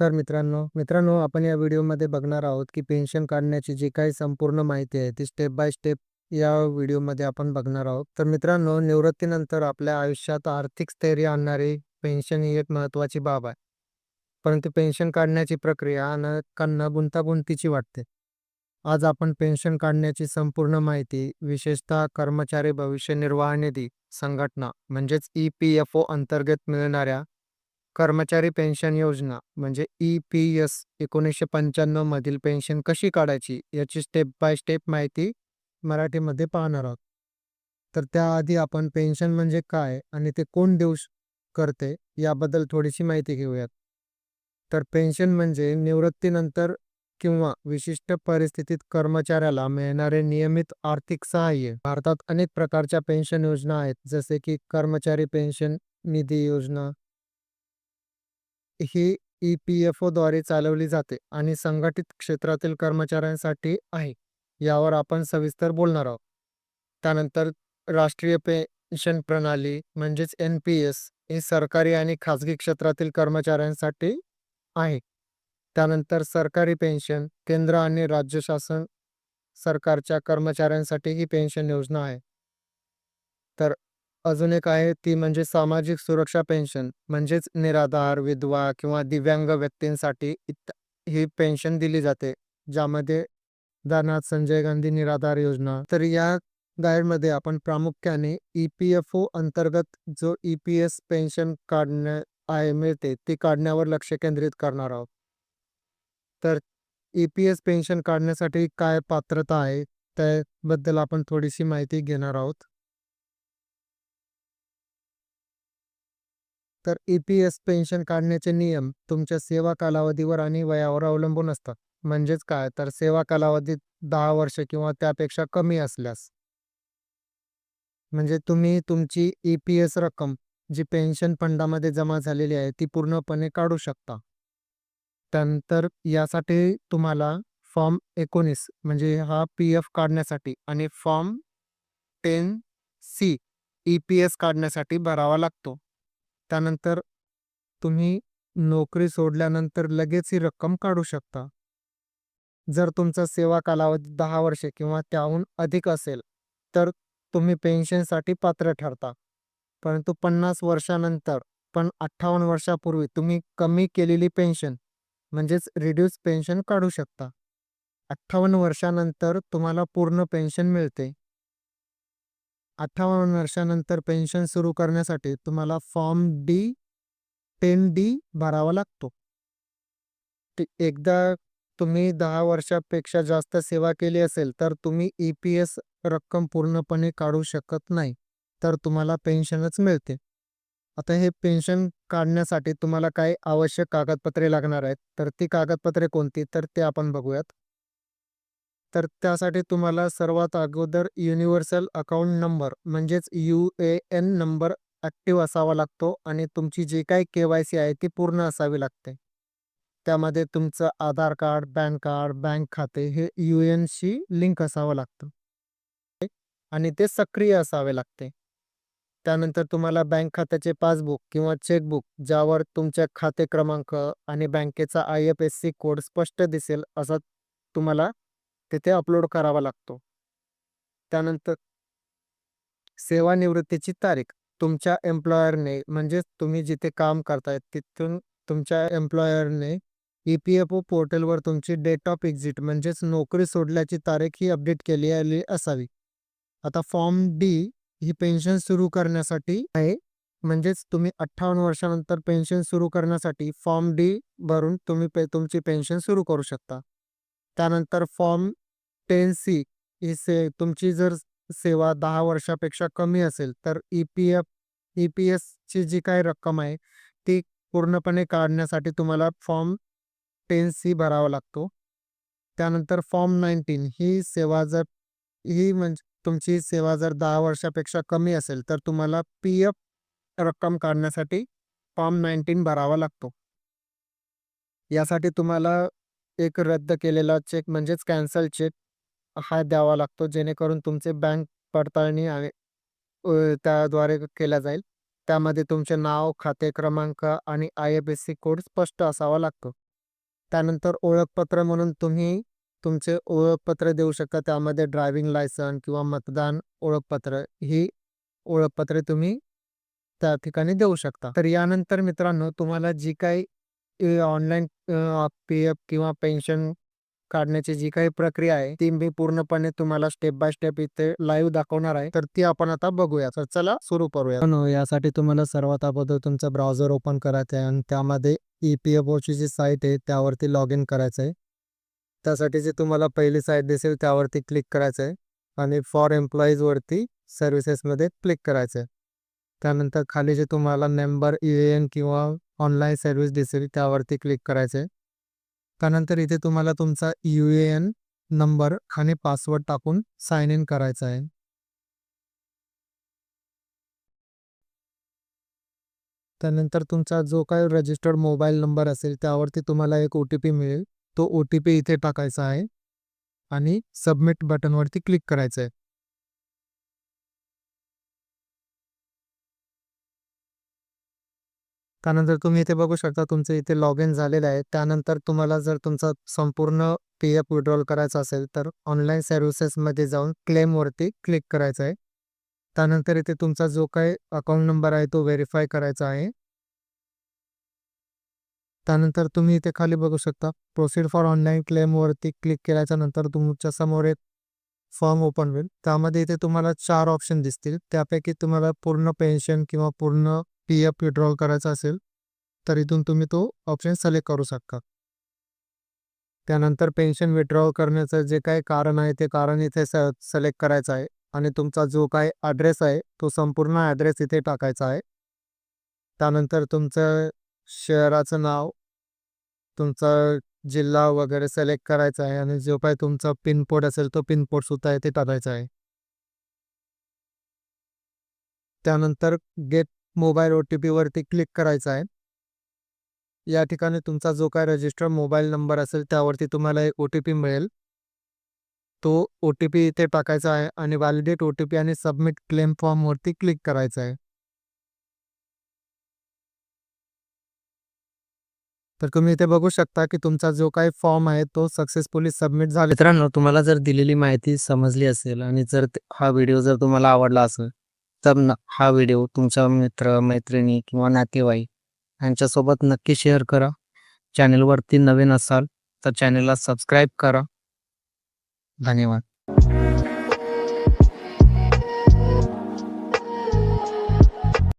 नमस्कार मित्रांनो. मित्रांनो, आपण या व्हिडिओमध्ये बघणार आहोत, की पेन्शन काढण्याची जी काही संपूर्ण माहिती आहे, ती स्टेप बाय स्टेप या व्हिडिओमध्ये आपण बघणार आहोत. तर मित्रांनो, निवृत्तीनंतर आपल्या आयुष्यात आर्थिक स्थैर्य आणणारी पेन्शन ही एक महत्त्वाची बाब आहे. परंतु पेन्शन काढण्याची प्रक्रिया अनेकांना गुंतागुंतीची वाटते. आज आपण पेन्शन काढण्याची संपूर्ण माहिती, विशेषतः कर्मचारी भविष्य निर्वाह निधी संघटना म्हणजेच ई-पी-एफ-ओ अंतर्गत मिळणाऱ्या कर्मचारी पेन्शन योजना म्हणजे ई-पी-एस 1995 मधील पेन्शन कशी काढायची याची स्टेप बाय स्टेप माहिती मराठीमध्ये पाहणार आहोत. तर त्याआधी आपण पेन्शन म्हणजे काय आणि ते कोण देऊ करते याबद्दल थोडीशी माहिती घेऊयात. तर पेन्शन म्हणजे निवृत्तीनंतर किंवा विशिष्ट परिस्थितीत कर्मचाऱ्याला मिळणारे नियमित आर्थिक सहाय्य. भारतात अनेक प्रकारच्या पेन्शन योजना आहेत, जसे की कर्मचारी पेन्शन निधी योजना. ही ई-पी-एफ-ओद्वारे चालवली जाते आणि संघटित क्षेत्रातील कर्मचाऱ्यांसाठी आहे. यावर आपण सविस्तर बोलणार आहोत. त्यानंतर राष्ट्रीय पेन्शन प्रणाली म्हणजेच एन-पी-एस ही सरकारी आणि खाजगी क्षेत्रातील कर्मचाऱ्यांसाठी आहे. त्यानंतर सरकारी पेन्शन केंद्र आणि राज्य शासन सरकारच्या कर्मचाऱ्यांसाठी ही पेन्शन योजना आहे. तर अजून एक आहे ती म्हणजे सामाजिक सुरक्षा पेन्शन म्हणजेच निराधार, विधवा किंवा दिव्यांग व्यक्तींसाठी इत ही पेन्शन दिली जाते. ज्यामध्ये उदाहरणार्थ संजय गांधी निराधार योजना. तर या गाईडमध्ये आपण प्रामुख्याने ई-पी-एफ-ओ अंतर्गत जो ई-पी-एस पेन्शन काढण्या आहे मिळते ती काढण्यावर लक्ष केंद्रित करणार आहोत. तर ई-पी-एस पेन्शन काढण्यासाठी काय पात्रता आहे त्याबद्दल आपण थोडीशी माहिती घेणार आहोत. तर ईपीएस पेन्शन काढण्याचे नियम तुमच्या सेवा कालावधीवर आणि वयावर अवलंबून असतात. म्हणजेच काय तर सेवा कालावधी दहा वर्ष किंवा त्यापेक्षा कमी असल्यास म्हणजे तुम्ही तुमची ईपीएस रक्कम जी पेन्शन फंडामध्ये जमा झालेली आहे ती पूर्णपणे काढू शकता. त्यानंतर यासाठी तुम्हाला फॉर्म 19 म्हणजे हा पी-एफ काढण्यासाठी आणि फॉर्म टेन सी ई-पी-एस काढण्यासाठी भरावा लागतो. त्यानंतर तुम्ही नोकरी सोडल्यानंतर लगेच ही रक्कम काढू शकता. जर तुमचा सेवा कालावधी दहा वर्षे किंवा त्याहून अधिक असेल, तर तुम्ही पेन्शनसाठी पात्र ठरता. परंतु 50 वर्षानंतर पण 58 वर्षापूर्वी तुम्ही कमी केलेली पेन्शन म्हणजेच रिड्यूस पेन्शन काढू शकता. 58 वर्षानंतर तुम्हाला पूर्ण पेन्शन मिळते. 58 वर्षानंतर पेन्शन सुरू करण्यासाठी तुम्हाला फॉर्म डी टेन डी भरावा लागतो. एकदा तुम्ही दहा वर्षापेक्षा जास्त सेवा केली असेल, तर तुम्ही ई-पी-एस रक्कम पूर्णपणे काढू शकत नाही. तर तुम्हाला पेन्शनच मिळते. आता हे पेन्शन काढण्यासाठी तुम्हाला काही आवश्यक कागदपत्रे लागणार आहेत. तर ती कागदपत्रे कोणती तर ते आपण बघूयात. तर त्यासाठी तुम्हाला सर्वात अगोदर युनिव्हर्सल अकाउंट नंबर म्हणजेच यू-ए-एन नंबर ॲक्टिव्ह असावा लागतो आणि तुमची जी काही के-वाय-सी आहे ती पूर्ण असावी लागते. त्यामध्ये तुमचं Aadhaar card, PAN card, bank खाते हे यू एनशी लिंक असावं लागतं. आणि ते सक्रिय असावे लागते. त्यानंतर तुम्हाला बँक खात्याचे पासबुक किंवा चेकबुक ज्यावर तुमच्या खाते क्रमांक आणि बँकेचा आय-एफ-एस-सी कोड स्पष्ट दिसेल असा तुम्हाला तिथे अपलोड करावा लागतो. त्यानंतर सेवानिवृत्तीची तारीख तुमच्या एम्प्लॉयरने म्हणजेच तुम्ही जिथे काम करताय तिथून तुमच्या एम्प्लॉयरने ई-पी-एफ-ओ पोर्टलवर तुमची डेट ऑफ एक्झिट म्हणजेच नोकरी सोडल्याची तारीख ही अपडेट केलेली असावी. आता फॉर्म डी ही पेन्शन सुरू करण्यासाठी आहे. म्हणजेच तुम्ही 58 वर्षानंतर पेन्शन सुरू करण्यासाठी फॉर्म डी भरून तुम्ही पे तुमची पेन्शन सुरू करू शकता. त्यानंतर फॉर्म टेन सी ही से तुमची जर सेवा दहा वर्षापेक्षा कमी असेल, तर ई-पी-एफ ई-पी-एसची जी काही रक्कम आहे ती पूर्णपणे काढण्यासाठी तुम्हाला फॉर्म टेन सी भरावा लागतो. त्यानंतर फॉर्म 19 ही सेवा जर ही म्हणजे तुमची सेवा जर दहा वर्षापेक्षा कमी असेल, तर तुम्हाला पी-एफ रक्कम काढण्यासाठी फॉर्म 19 भरावा लागतो. यासाठी तुम्हाला एक रद्द केलेला चेक म्हणजेच कॅन्सल चेक हा द्यावा लागतो, जेणेकरून तुमचे बँक पडताळणी आणि त्याद्वारे केला जाईल. त्यामध्ये तुमचे नाव, खाते क्रमांक आणि आय-एफ-एस-सी कोड स्पष्ट असावा लागतो. त्यानंतर ओळखपत्र म्हणून तुम्ही तुमचे ओळखपत्र देऊ शकता त्यामध्ये ड्रायव्हिंग लायसन किंवा मतदान ओळखपत्र ही ओळखपत्रे तुम्ही त्या ठिकाणी देऊ शकता तर यानंतर मित्रांनो तुम्हाला जी काही ऑनलाईन पी एफ किंवा पेन्शन काढण्याची जी काही प्रक्रिया आहे ती मी पूर्णपणे तुम्हाला स्टेप बाय स्टेप इथे लाईव्ह दाखवणार आहे. तर ती आपण आता बघूया. तर चला सुरू करूया. हो, यासाठी तुम्हाला सर्वात अगोदर तुमचं ब्राउझर ओपन करायचं आहे आणि त्यामध्ये ई पी एफ ओची जी साईट आहे त्यावरती लॉग इन करायचं आहे त्यासाठी जे तुम्हाला पहिली साईट दिसेल त्यावरती क्लिक करायचं आहे आणि फॉर एम्प्लॉईज वरती सर्व्हिसेसमध्ये क्लिक करायचं आहे त्यानंतर खाली जे तुम्हाला नंबर यू एन किंवा ऑनलाईन सर्व्हिस दिसेल त्यावरती क्लिक करायचे त्यानंतर इथे तुम्हाला तुमचा यू ए एन नंबर आणि पासवर्ड टाकून साइन इन करायचा आहे. त्यानंतर तुमचा जो काही रजिस्टर्ड मोबाईल नंबर असेल त्यावरती तुम्हाला एक ओ टी पी मिळेल. तो ओ टी पी इथे टाकायचा आहे आणि सबमिट बटनवरती क्लिक करायचं आहे त्यानंतर तुम्ही इथे बघू शकता तुमचं इथे लॉग इन झालेलं आहे त्यानंतर तुम्हाला जर तुमचा संपूर्ण पी एफ विड्रॉल करायचा असेल तर ऑनलाईन सर्व्हिसेसमध्ये जाऊन क्लेमवरती क्लिक करायचं आहे. त्यानंतर इथे तुमचा जो काही अकाउंट नंबर आहे तो व्हेरीफाय करायचा आहे. त्यानंतर तुम्ही इथे खाली बघू शकता प्रोसीड फॉर ऑनलाईन क्लेमवरती क्लिक केल्याच्यानंतर तुमच्यासमोर एक फॉर्म ओपन होईल. त्यामध्ये इथे तुम्हाला चार ऑप्शन दिसतील. त्यापैकी तुम्हाला पूर्ण पेन्शन किंवा पूर्ण पी एफ विड्रॉल करायचा असेल तर इथून तुम्ही तो ऑप्शन सिलेक्ट करू शकता. त्यानंतर पेन्शन विड्रॉल करण्याचं जे काही कारण आहे ते कारण इथे सिलेक्ट करायचं आहे. आणि तुमचा जो काही ॲड्रेस आहे तो संपूर्ण ॲड्रेस इथे टाकायचा आहे. त्यानंतर तुमचं शहराचं नाव तुमचा जिल्हा वगैरे सिलेक्ट करायचा आहे. आणि जो काही तुमचा पिनकोड असेल तो पिनकोड सुद्धा इथे टाकायचा आहे. त्यानंतर गेट मोबाईल ओ टी पीवरती क्लिक करायचं आहे. या ठिकाणी तुमचा जो काय रजिस्टर मोबाईल नंबर असेल त्यावरती तुम्हाला एक ओ टी पी मिळेल. तो ओ टी पी इथे टाकायचा आहे आणि व्हॅलिडेट ओ टी पी आणि सबमिट क्लेम फॉर्मवरती क्लिक करायचं आहे. तर तुम्ही इथे बघू शकता की तुमचा जो काही फॉर्म आहे तो सक्सेसफुली सबमिट झाला. मित्रांनो तुम्हाला जर दिलेली माहिती समजली असेल आणि जर हा व्हिडिओ जर तुम्हाला आवडला असेल तर न- हा व्हिडिओ तुमच्या मित्र मैत्रिणी किंवा नातेवाईक यांच्यासोबत नक्की शेअर करा. चॅनेलवरती नवीन असाल तर चॅनेलला सबस्क्राईब करा. धन्यवाद.